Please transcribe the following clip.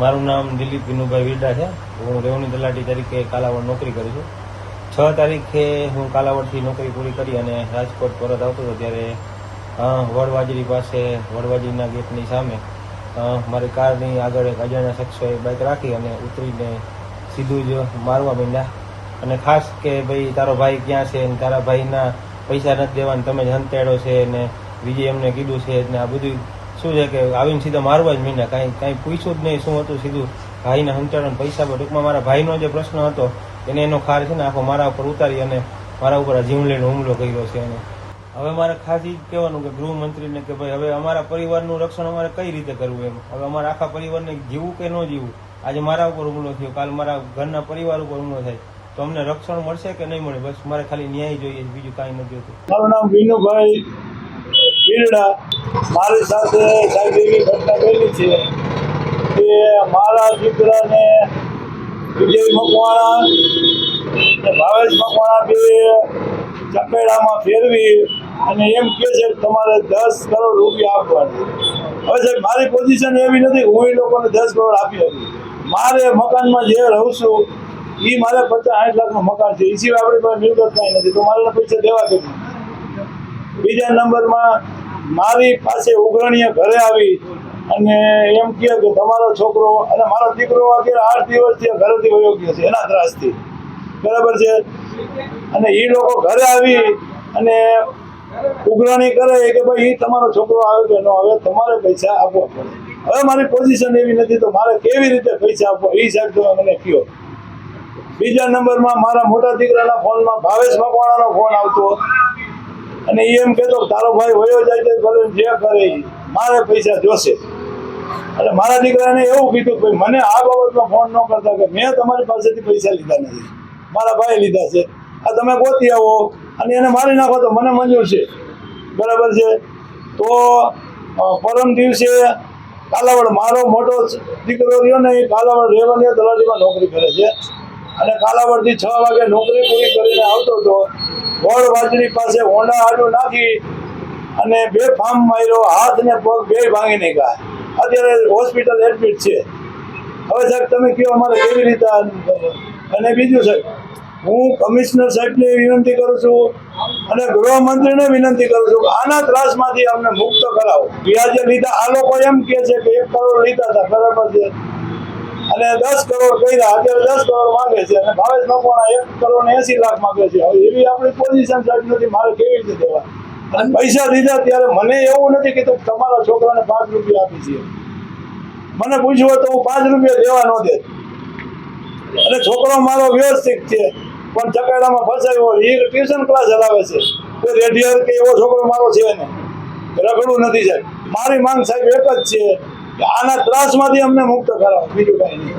મારું નામ દિલીપ વિનુભાઈ વિરડા છે. હું રેવન્યુ તલાટી તરીકે કાલાવડ નોકરી કરું છું. છ તારીખે હું કાલાવડથી નોકરી પૂરી કરી અને રાજકોટ પરત આવતો હતો ત્યારે વડવાજરી પાસે, વડવાજરીના ગેટની સામે મારી કારની આગળ એક અજાણ્યા શખ્સોએ બાઇક રાખી અને ઉતરીને સીધું જ મારવા માંડ્યા. અને ખાસ કે ભાઈ, તારો ભાઈ ક્યાં છે ને તારા ભાઈના પૈસા નથી દેવાના, તમે જ હંતેડો છે ને બીજે એમને કીધું છે ને, આ બધું શું છે કે આવીને સીધા મારવા જ મીંડ્યા, કાંઈ કાંઈ પૂછ્યું જ નહીં, શું હતું સીધું ભાઈના ને પૈસા પર ટૂંકમાં મારા ભાઈનો જે પ્રશ્ન હતો, એને એનો ખાર છે ને આખો મારા ઉપર ઉતારી અને મારા ઉપર આ જીવલેણનો હુમલો કર્યો છે એને. હવે મારે ખાસ કહેવાનું કે ગૃહમંત્રીને કે ભાઈ, હવે અમારા પરિવારનું રક્ષણ અમારે કઈ રીતે કરવું એમ? હવે અમારા આખા પરિવારને જીવવું કે ન જીવવું? આજે મારા ઉપર હુમલો થયો, કાલ મારા ઘરના પરિવાર ઉપર હુમલો થાય. તો અમને રક્ષણ મળશે કે નહીં મળે? બસ મારે ખાલી ન્યાય જોઈએ, બીજું કાંઈ નથી જોતું મારું નામ વિનુભાઈ બીરડા. મારી સાથે સાહેબ ઘટના બની છે કે મારા દીકરાને વિજય મકવાણા અને ભાવેશ મકવાણા બે ચપેડામાં ફેરવી અને એમ કે છે તમારે દસ કરોડ રૂપિયા આપવાની હવે સાહેબ, મારી પોઝિશન એવી નથી હું એ લોકોને દસ કરોડ આપી હતી મારે મકાનમાં જે રહું છું એ મારે પચાસ આઠ લાખનું મકાન છે. એ સિવાય આપણી પાસે મિલકત કાંઈ નથી. તો મારે પૈસા દેવા કે બીજા નંબરમાં મારી પાસે ઉઘરણીએ ઘરે આવી અને એમ કહે કે તમારો છોકરો અને મારો દીકરો અત્યારે આઠ દિવસથી ઘરેથી વયો ગયો છે, એના ત્રાસથી. બરાબર છે? અને એ લોકો ઘરે આવી અને ઉઘરાણી કરે કે ભાઈ એ તમારો છોકરો આવે કે ન આવે, તમારે પૈસા આપવા પડે. હવે મારી પોઝિશન એવી નથી તો મારે કેવી રીતે પૈસા આપવા? એ સાહેબ તમે મને કહો. બીજા નંબરમાં મારા મોટા દીકરાના ફોનમાં ભાવેશ મકવાણાનો ફોન આવતો? અને એ એમ કહેતો તારો ભાઈ વયો જાય છે ભલે જે કરે મારે પૈસા જોશે. એટલે મારા દીકરાને એવું કીધું ભાઈ, મને આ બાબતમાં ફોન ન કરતા કે મેં તમારી પાસેથી પૈસા લીધા નથી. મારા ભાઈ લીધા છે. આ તમે ગોતી આવો અને એને મારી નાખો તો મને મંજૂર છે. બરાબર છે? તો પરમ દિવસે કાલાવડ મારો મોટો દીકરો રહ્યો ને એ કાલાવડ રેવન્યુ તલાટીમાં નોકરી કરે છે. અને કાલાવડથી છ વાગે નોકરી પૂરી કરીને આવતો હતો. ગોળ વાજરી પાસે હોંડા આડું નાખી અને બે ફાર્મ માર્યો હાથ ને પગ બે ભાંગી નીકળ્યા અત્યારે હોસ્પિટલ એડમિટ છે. હવે સાહેબ, તમે કહો અમારે કેવી રીતે અને બીજું સાહેબ, હું કમિશનર સાહેબને વિનંતી કરું છું અને ગૃહમંત્રીને વિનંતી કરું છું આના ત્રાસમાંથી અમને મુક્ત કરાવો. વ્યાજે લીધા, આ લોકો એમ કહે છે કે એક કરોડ લીધા હતા, બરાબર છે. અને દસ કરોડ કર્યા, અત્યારે દસ કરોડ માંગે છે અને ભાવેશ મકવાણા એક કરોડ એસી લાખ માંગે છે. હવે એવી આપણી પોઝિશન સાહેબ નથી મારે કેવી રીતે દેવા અને પૈસા દીધા ત્યારે મને એવું નથી કીધું તમારા છોકરાને પાંચ રૂપિયા આપી છે મને પૂછ્યું તો હું પાંચ રૂપિયા દેવા ન દે. અને છોકરો મારો વ્યવસ્થિત છે, પણ ચકેડામાં ફસાયો એ ટ્યુશન ક્લાસ ચલાવે છે. તો રેડિયર કે એવો છોકરો મારો છે ને રગડું નથી સાહેબ મારી માંગ સાહેબ એક જ છે આના ત્રાસમાંથી અમને મુક્ત કરાવો બીજું કઈ નહીં.